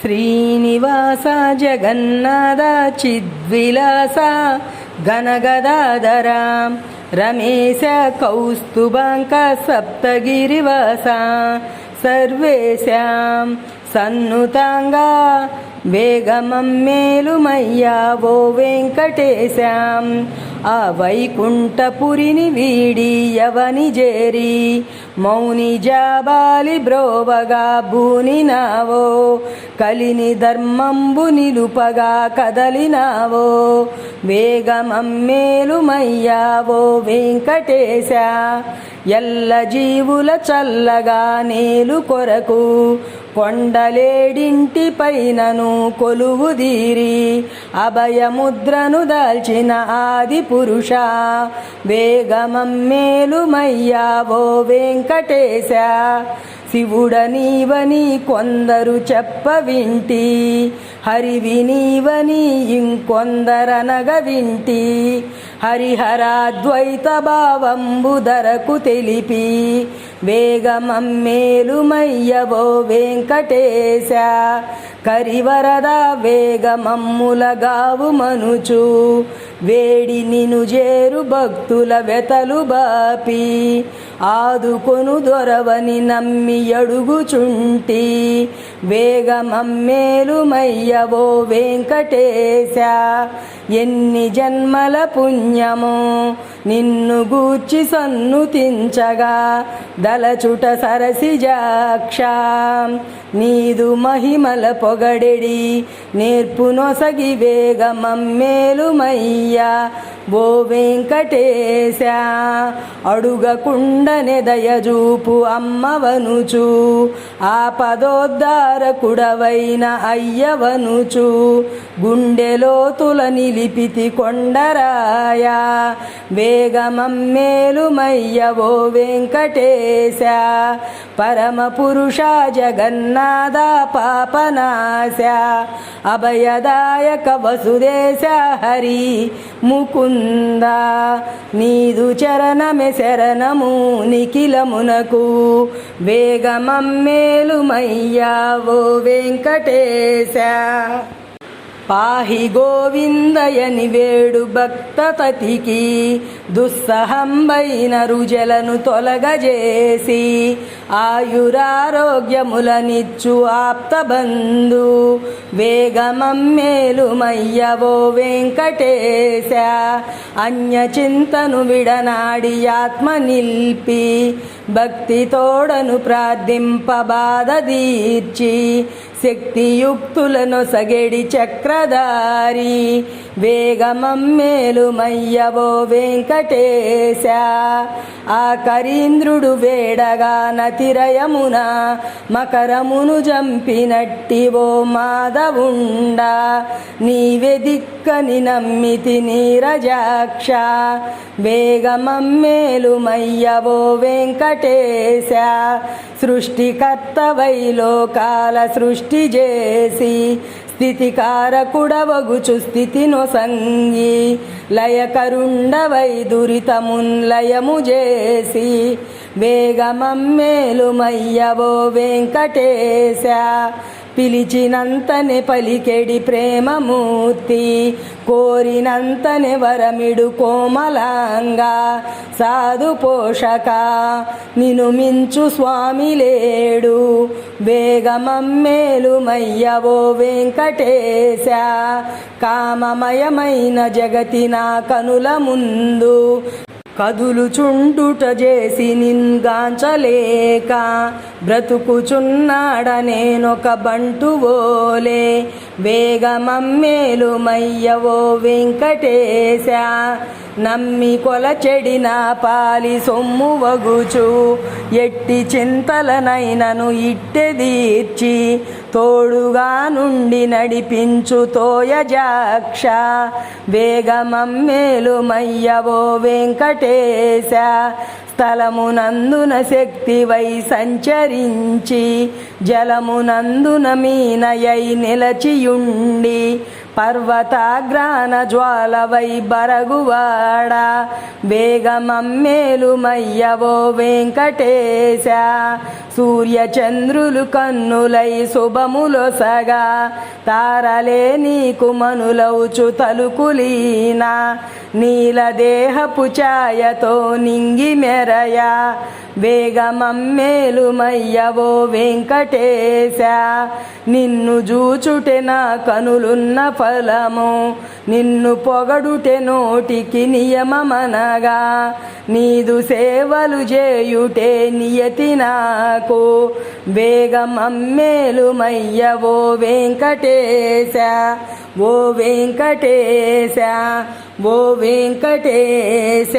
శ్రీనివాస జగన్నాథ చిద్విలాస గణగదాధర రమేశ కౌస్తుభాంక సప్తగిరివాస సర్వేశాం. సన్నుతంగా వేగమమ్మేలుమయ్యా ఓ వెంకటేశాం. ఆ వైకుంఠపురిని వీడి యవని జేరి మౌని జాబాలి బ్రోవగా భూనినావో కలిని ధర్మంబు నిలుపగా కదలినావో. వేగమమ్మేలుమయ్యా ఓ వెంకటేశ ఎల్ల జీవుల చల్లగా నేలు కొరకు కొండలేడింటి పైనను కొలువుదీరి అభయముద్రను దాల్చిన ఆది పురుష. వేగమమ్మేలుమయ్యావో వెంకటేశ. శివుడ నీవని కొందరు చెప్ప వింటి హరివి ఇంకొందరనగ వింటి హరిహరాద్వైత భావంబుధరకు తెలిపి వేగమమ్మేలుమయ్యవో వెంకటేశ కరివరద వేగమమ్ములగావు మనుచు వేడి నిను చేరు భక్తుల వెతలు బాపి ఆదుకొను దొరవని నమ్మి అడుగుచుంటి. వేగమమ్మేలుమయ్యవో వెంకటేశ ఎన్ని జన్మల పుణ్యమో నిన్ను గూర్చి సన్నుతించగా దలచుట సరసిజాక్ష నీదు మహిమల పొగడెడి నేర్పునొసగి వేగమమ్మేలుమయ్యా. ఓ వెంకటేశ అడుగకుండనే దయజూపు అమ్మవనుచు ఆ పదోద్ధారకుడవైన అయ్యవనుచు గుండెలోతుల నిలిపితి కొండరాయ వేగమమ్మేలుమయ్యవో వెంకటేశ పరమ పురుష జగన్నాథ పాపనాశ అభయదాయక వసుదేశ హరి ముకుంద. నీదు చరణమే శరణము నిఖిలమునకు. వేగమమ్మేలుమయ్యావో వెంకటేశ. పాహి గోవిందయని వేడు భక్తతతికి దుస్సహంబైన రుజలను తొలగజేసి ఆయురారోగ్యములనిచ్చు ఆప్తబంధు. వేగమమ్మేలుమయ్యవో వెంకటేశ అన్యచింతను విడనాడి ఆత్మ నిల్పి భక్తి తోడను ప్రార్థింప బాధ తీర్చి శక్తియుక్తులను సగెడి చక్రధారి వేగమమ్మేలుమయ్యవో వెంకటేశ. ఆ కరీంద్రుడు వేడగా నతిరయమున మకరమును జంపినట్టివో మాధవుండ. నీవే దిక్కని నమ్మితి నీరజాక్ష వేగమమ్మేలుమయ్యవో వెంకటేశ. సృష్టికర్తవై లోకాల సృష్టి చేసి స్థితికారకుడవగుచు స్థితిను సంగి లయకరుండవై దురితమున్ లయము చేసి వేగమమ్మేలుమయ్యవో వెంకటేశ పిలిచినంతనే పలికెడి ప్రేమమూర్తి కోరినంతనే వరమిడు కోమలాంగా సాధు పోషక నిను మించు స్వామి లేడు వేగమమ్మేలుమయ్యవో వెంకటేశ కామమయమైన జగతి నా కనుల ముందు. కదులుచుండుట చేసి నిన్గాంచలేక బ్రతుకుచున్నాడ నేనొక బంటువోలే వేగమమ్మేలు మయ్యవో వెంకటేశ నమ్మి కొలచెడిన పాలి సొమ్ము వగుచు. ఎట్టి చింతలనైనను ఇట్టె తీర్చి తోడుగా నుండి నడిపించు తోయజాక్ష. వేగమమ్మేలు మయ్యవో చేశా. స్థలమునందున శక్తివై సంచరించి జలమునందున మీనయై నిలచియుండి పర్వతాగ్రాన జ్వాలవై బరగువాడ వేగమమ్మేలుమయ్యవో వెంకటేశ. సూర్య చంద్రులు కన్నులై శుభములొసగా తారలే నీకు మనులవుచు తలుకులీన. నీలదేహపు ఛాయతో నింగి మెరయ వేగమమ్మేలుమయ్యవో వెంకటేశ. నిన్ను జూచుటె నా కనులున్న ఫలము నిన్ను పొగడుటె నోటికి నియమమనగా. నీదు సేవలు చేయుటే నియతి నాకు. వేగమమ్మేలుమయ్యవో వెంకటేశ. ఓ వెంకటేశ ఓ వెంకటేశ.